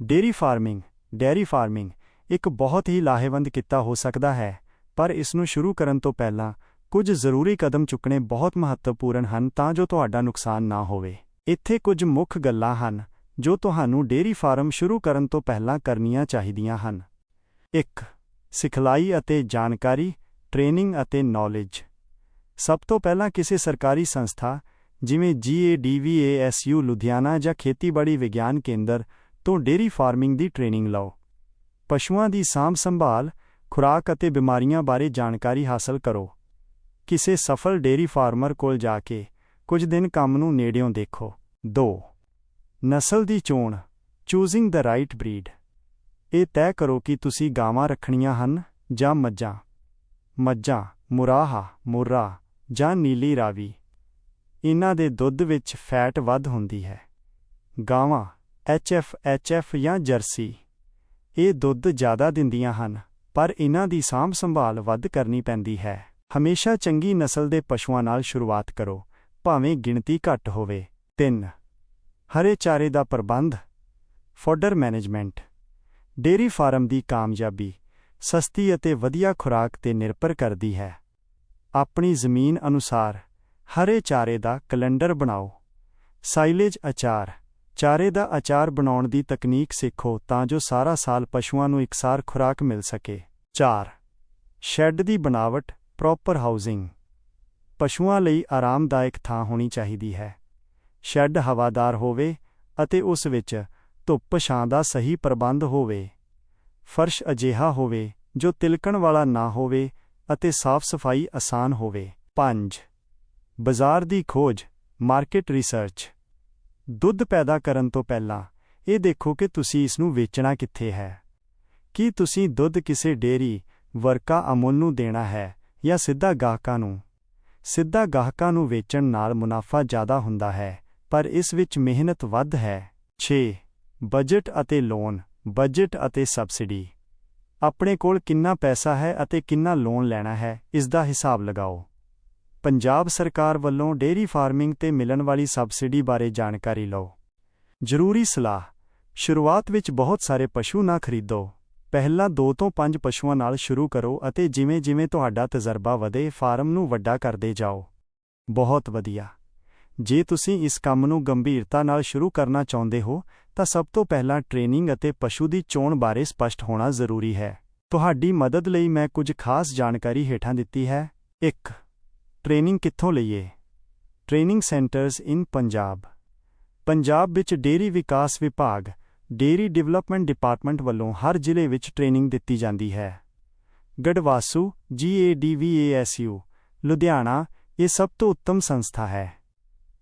Dairy farming, dairy farming ਇੱਕ ਬਹੁਤ ਹੀ ਲਾਹੇਵੰਦ ਕਿੱਤਾ ਹੋ ਸਕਦਾ ਹੈ, ਪਰ ਇਸ ਨੂੰ ਸ਼ੁਰੂ ਕਰਨ ਤੋਂ ਪਹਿਲਾਂ ਕੁਝ ਜ਼ਰੂਰੀ ਕਦਮ ਚੁੱਕਣੇ ਬਹੁਤ ਮਹੱਤਵਪੂਰਨ ਹਨ ਤਾਂ ਜੋ ਤੁਹਾਡਾ ਨੁਕਸਾਨ ਨਾ ਹੋਵੇ। ਇੱਥੇ ਕੁਝ ਮੁੱਖ ਗੱਲਾਂ ਹਨ ਜੋ ਤੁਹਾਨੂੰ ਡੇਰੀ ਫਾਰਮ ਸ਼ੁਰੂ ਕਰਨ ਤੋਂ ਪਹਿਲਾਂ ਕਰਨੀਆਂ ਚਾਹੀਦੀਆਂ ਹਨ। 1 ਸਿਖਲਾਈ ਅਤੇ ਜਾਣਕਾਰੀ, ਟ੍ਰੇਨਿੰਗ ਅਤੇ ਨੌਲੇਜ। ਸਭ ਤੋਂ ਪਹਿਲਾਂ ਕਿਸੇ ਸਰਕਾਰੀ ਸੰਸਥਾ, ਜਿਵੇਂ GADVASU ਲੁਧਿਆਣਾ ਜਾਂ ਖੇਤੀਬਾੜੀ ਵਿਗਿਆਨ ਕੇਂਦਰ ਤੋਂ ਡੇਰੀ ਫਾਰਮਿੰਗ ਦੀ ਟ੍ਰੇਨਿੰਗ ਲਓ। ਪਸ਼ੂਆਂ ਦੀ ਸਾਂਭ ਸੰਭਾਲ, ਖੁਰਾਕ ਅਤੇ ਬਿਮਾਰੀਆਂ ਬਾਰੇ ਜਾਣਕਾਰੀ ਹਾਸਲ ਕਰੋ। ਕਿਸੇ ਸਫਲ ਡੇਰੀ ਫਾਰਮਰ ਕੋਲ ਜਾ ਕੇ ਕੁਝ ਦਿਨ ਕੰਮ ਨੂੰ ਨੇੜਿਓਂ ਦੇਖੋ। 2 ਨਸਲ ਦੀ ਚੋਣ ਚੂਜ਼ਿੰਗ ਦ ਰਾਈਟ ਬਰੀਡ ਇਹ ਤੈਅ ਕਰੋ ਕਿ ਤੁਸੀਂ ਗਾਵਾਂ ਰੱਖਣੀਆਂ ਹਨ ਜਾਂ ਮੱਝਾਂ। ਮੱਝਾਂ, ਮੁਰਾਹਾ ਮੁर्रा ਜਾਂ ਨੀਲੀ ਰਾਵੀ। ਇਹਨਾਂ ਦੇ ਦੁੱਧ ਵਿੱਚ ਫੈਟ ਵੱਧ ਹੁੰਦੀ ਹੈ। ਗਾਵਾਂ ਐਚਐਫ ਐਚਐਫ ਜਾਂ ਜਰਸੀ। ਇਹ ਦੁੱਧ ਜ਼ਿਆਦਾ ਦਿੰਦੀਆਂ ਹਨ, ਪਰ ਇਹਨਾਂ ਦੀ ਸਾਂਭ ਸੰਭਾਲ ਵੱਧ ਕਰਨੀ ਪੈਂਦੀ ਹੈ। ਹਮੇਸ਼ਾ ਚੰਗੀ ਨਸਲ ਦੇ ਪਸ਼ੂਆਂ ਨਾਲ ਸ਼ੁਰੂਆਤ ਕਰੋ, ਭਾਵੇਂ ਗਿਣਤੀ ਘੱਟ ਹੋਵੇ। 3 ਹਰੇ ਚਾਰੇ ਦਾ ਪ੍ਰਬੰਧ। Fodder management. ਡੇਰੀ ਫਾਰਮ ਦੀ ਕਾਮਯਾਬੀ ਸਸਤੀ ਅਤੇ ਵਧੀਆ ਖੁਰਾਕ ਤੇ ਨਿਰਭਰ ਕਰਦੀ ਹੈ। ਆਪਣੀ ਜ਼ਮੀਨ ਅਨੁਸਾਰ ਹਰੇ ਚਾਰੇ ਦਾ ਕੈਲੰਡਰ ਬਣਾਓ। ਸਾਈਲੇਜ ਅਚਾਰ। ਚਾਰੇ ਦਾ ਅਚਾਰ ਬਣਾਉਣ ਦੀ ਤਕਨੀਕ ਸਿੱਖੋ ਤਾਂ ਜੋ ਸਾਰਾ ਸਾਲ ਪਸ਼ੂਆਂ ਨੂੰ ਇਕਸਾਰ ਖੁਰਾਕ ਮਿਲ ਸਕੇ। 4 ਸ਼ੈੱਡ ਦੀ ਬਣਾਵਟ, ਪ੍ਰੋਪਰ ਹਾਊਸਿੰਗ। ਪਸ਼ੂਆਂ ਲਈ ਆਰਾਮਦਾਇਕ ਥਾਂ ਹੋਣੀ ਚਾਹੀਦੀ ਹੈ। ਸ਼ੈੱਡ ਹਵਾਦਾਰ ਹੋਵੇ ਅਤੇ ਉਸ ਵਿੱਚ ਧੁੱਪ ਛਾਂ ਦਾ ਸਹੀ ਪ੍ਰਬੰਧ ਹੋਵੇ। ਫਰਸ਼ ਅਜਿਹਾ ਹੋਵੇ ਜੋ ਤਿਲਕਣ ਵਾਲਾ ਨਾ ਹੋਵੇ ਅਤੇ ਸਾਫ਼-ਸਫਾਈ ਆਸਾਨ ਹੋਵੇ। 5 ਬਾਜ਼ਾਰ ਦੀ ਖੋਜ, ਮਾਰਕੀਟ ਰਿਸਰਚ। ਦੁੱਧ ਪੈਦਾ ਕਰਨ ਤੋਂ ਪਹਿਲਾਂ, ਇਹ ਦੇਖੋ ਕਿ ਤੁਸੀਂ ਇਸ ਨੂੰ ਵੇਚਣਾ ਕਿੱਥੇ ਹੈ। ਕੀ ਤੁਸੀਂ ਦੁੱਧ ਕਿਸੇ ਡੇਅਰੀ, ਵਰਕਾ ਅਮੁੱਲ ਨੂੰ ਦੇਣਾ ਹੈ ਜਾਂ ਸਿੱਧਾ ਗਾਹਕਾਂ ਨੂੰ? ਸਿੱਧਾ ਗਾਹਕਾਂ ਨੂੰ ਵੇਚਣ ਨਾਲ ਮੁਨਾਫਾ ਜ਼ਿਆਦਾ ਹੁੰਦਾ ਹੈ, ਪਰ ਇਸ ਵਿੱਚ ਮਿਹਨਤ ਵੱਧ ਹੈ। 6 ਬਜਟ ਅਤੇ ਲੋਨ, ਬਜਟ ਅਤੇ ਸਬਸਿਡੀ। ਆਪਣੇ ਕੋਲ ਕਿੰਨਾ ਪੈਸਾ ਹੈ ਅਤੇ ਕਿੰਨਾ ਲੋਨ ਲੈਣਾ ਹੈ, ਇਸ ਦਾ ਹਿਸਾਬ ਲਗਾਓ। ਪੰਜਾਬ ਸਰਕਾਰ ਵੱਲੋਂ ਡੇਅਰੀ ਫਾਰਮਿੰਗ ਤੇ ਮਿਲਣ ਵਾਲੀ ਸਬਸਿਡੀ ਬਾਰੇ ਜਾਣਕਾਰੀ ਲਓ। ਜ਼ਰੂਰੀ ਸਲਾਹ, ਸ਼ੁਰੂਆਤ ਵਿੱਚ ਬਹੁਤ ਸਾਰੇ ਪਸ਼ੂ ਨਾ ਖਰੀਦੋ। ਪਹਿਲਾਂ 2 ਤੋਂ 5 ਪਸ਼ੂਆਂ ਨਾਲ ਸ਼ੁਰੂ ਕਰੋ ਅਤੇ ਜਿਵੇਂ-ਜਿਵੇਂ ਤੁਹਾਡਾ ਤਜਰਬਾ ਵਧੇ, ਫਾਰਮ ਨੂੰ ਵੱਡਾ ਕਰਦੇ ਜਾਓ। ਬਹੁਤ ਵਧੀਆ। ਜੇ ਤੁਸੀਂ ਇਸ ਕੰਮ ਨੂੰ ਗੰਭੀਰਤਾ ਨਾਲ ਸ਼ੁਰੂ ਕਰਨਾ ਚਾਹੁੰਦੇ ਹੋ, ਤਾਂ ਸਭ ਤੋਂ ਪਹਿਲਾਂ ਟ੍ਰੇਨਿੰਗ ਅਤੇ ਪਸ਼ੂ ਦੀ ਚੋਣ ਬਾਰੇ ਸਪਸ਼ਟ ਹੋਣਾ ਜ਼ਰੂਰੀ ਹੈ। ਤੁਹਾਡੀ ਮਦਦ ਲਈ ਮੈਂ ਕੁਝ ਖਾਸ ਜਾਣਕਾਰੀ ਹੇਠਾਂ ਦਿੱਤੀ ਹੈ। 1 ਟ੍ਰੇਨਿੰਗ ਕਿੱਥੋਂ ਲਈਏ? Training centres in Punjab. Punjab ਵਿੱਚ ਡੇਰੀ ਵਿਕਾਸ ਵਿਭਾਗ ਡੇਰੀ ਡਿਵੈਲਪਮੈਂਟ ਡਿਪਾਰਟਮੈਂਟ ਵੱਲੋਂ ਹਰ ਜ਼ਿਲ੍ਹੇ ਵਿੱਚ ਟ੍ਰੇਨਿੰਗ ਦਿੱਤੀ ਜਾਂਦੀ ਹੈ। ਗੜਵਾਸੂ GADVASU ਲੁਧਿਆਣਾ, ਇਹ ਸਭ ਤੋਂ ਉੱਤਮ ਸੰਸਥਾ ਹੈ।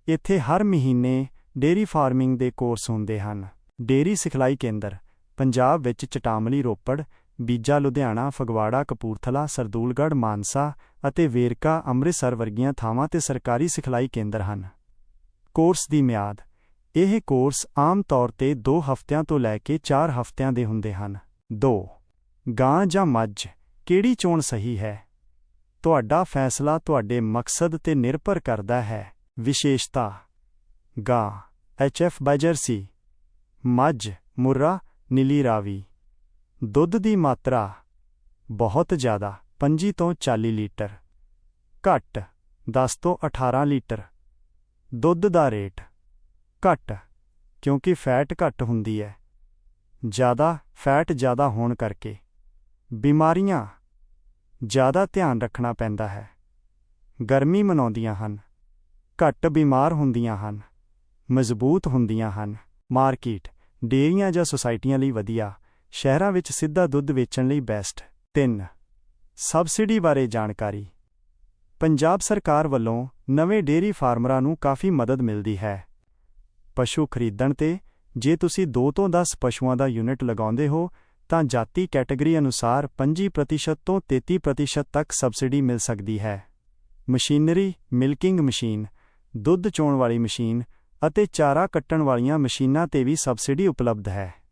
ਇੱਥੇ ਹਰ ਮਹੀਨੇ ਡੇਰੀ ਫਾਰਮਿੰਗ ਦੇ ਕੋਰਸ ਹੁੰਦੇ ਹਨ। ਡੇਰੀ ਸਿਖਲਾਈ ਕੇਂਦਰ, ਪੰਜਾਬ ਵਿੱਚ ਚਟਾਮਲੀ ਰੋਪੜ ਬੀਜਾ ਲੁਧਿਆਣਾ, ਫਗਵਾੜਾ, ਕਪੂਰਥਲਾ, ਸਰਦੂਲਗੜ੍ਹ, ਮਾਨਸਾ ਅਤੇ ਵੇਰਕਾ ਅੰਮ੍ਰਿਤਸਰ ਵਰਗੀਆਂ ਥਾਵਾਂ ਤੇ ਸਰਕਾਰੀ ਸਿਖਲਾਈ ਕੇਂਦਰ ਹਨ। ਕੋਰਸ ਦੀ ਮਿਆਦ। ਇਹ ਕੋਰਸ ਆਮ ਤੌਰ ਤੇ 2 ਹਫ਼ਤਿਆਂ ਤੋਂ ਲੈ ਕੇ 4 ਹਫ਼ਤਿਆਂ ਦੇ ਹੁੰਦੇ ਹਨ। 2 ਗਾਂ ਜਾਂ ਮੱਝ, ਕਿਹੜੀ ਚੋਣ ਸਹੀ ਹੈ? ਤੁਹਾਡਾ ਫੈਸਲਾ ਤੁਹਾਡੇ ਮਕਸਦ ਤੇ ਨਿਰਭਰ ਕਰਦਾ ਹੈ। ਵਿਸ਼ੇਸ਼ਤਾ। ਗਾਂ। ਐਚਐਫ ਬਾਜਰਸੀ ਮੱਝ ਮੁर्रा ਨੀਲੀ ਰਾਵੀ। ਦੁੱਧ ਦੀ ਮਾਤਰਾ ਬਹੁਤ ਜ਼ਿਆਦਾ 25 ਤੋਂ 40 ਲੀਟਰ। ਘੱਟ 10 ਤੋਂ 18 ਲੀਟਰ। ਦੁੱਧ ਦਾ ਰੇਟ ਘੱਟ, ਕਿਉਂਕਿ ਫੈਟ ਘੱਟ ਹੁੰਦੀ ਹੈ। ਜ਼ਿਆਦਾ, ਫੈਟ ਜ਼ਿਆਦਾ ਹੋਣ ਕਰਕੇ ਬਿਮਾਰੀਆਂ ਜ਼ਿਆਦਾ ਧਿਆਨ ਰੱਖਣਾ ਪੈਂਦਾ ਹੈ। ਗਰਮੀ ਮਨਾਉਂਦੀਆਂ ਹਨ, ਘੱਟ ਬਿਮਾਰ ਹੁੰਦੀਆਂ ਹਨ, ਮਜ਼ਬੂਤ ਹੁੰਦੀਆਂ ਹਨ। ਮਾਰਕੀਟ, ਡੇਅਰੀਆਂ ਜਾਂ ਸੁਸਾਇਟੀਆਂ ਲਈ ਵਧੀਆ ਸ਼ਹਿਰਾਂ ਵਿੱਚ ਸਿੱਧਾ ਦੁੱਧ ਵੇਚਣ ਲਈ ਬੈਸਟ। 3 ਸਬਸਿਡੀ ਬਾਰੇ ਜਾਣਕਾਰੀ। ਪੰਜਾਬ ਸਰਕਾਰ ਵੱਲੋਂ ਨਵੇਂ ਡੇਅਰੀ ਫਾਰਮਰਾਂ ਨੂੰ ਕਾਫੀ ਮਦਦ ਮਿਲਦੀ ਹੈ। ਪਸ਼ੂ ਖਰੀਦਣ ਤੇ ਜੇ ਤੁਸੀਂ 2 ਤੋਂ 10 ਪਸ਼ੂਆਂ ਦਾ ਯੂਨਿਟ ਲਗਾਉਂਦੇ ਹੋ, ਤਾਂ ਜਾਤੀ ਕੈਟਾਗਰੀ ਅਨੁਸਾਰ 25% ਤੋਂ 33% ਤੱਕ ਸਬਸਿਡੀ ਮਿਲ ਸਕਦੀ ਹੈ। ਮਸ਼ੀਨਰੀ, ਮਿਲਕਿੰਗ ਮਸ਼ੀਨ, ਦੁੱਧ ਚੋਣ ਵਾਲੀ ਮਸ਼ੀਨ ਅਤੇ ਚਾਰਾ ਕੱਟਣ ਵਾਲੀਆਂ ਮਸ਼ੀਨਾਂ ਤੇ ਵੀ ਸਬਸਿਡੀ ਉਪਲਬਧ ਹੈ।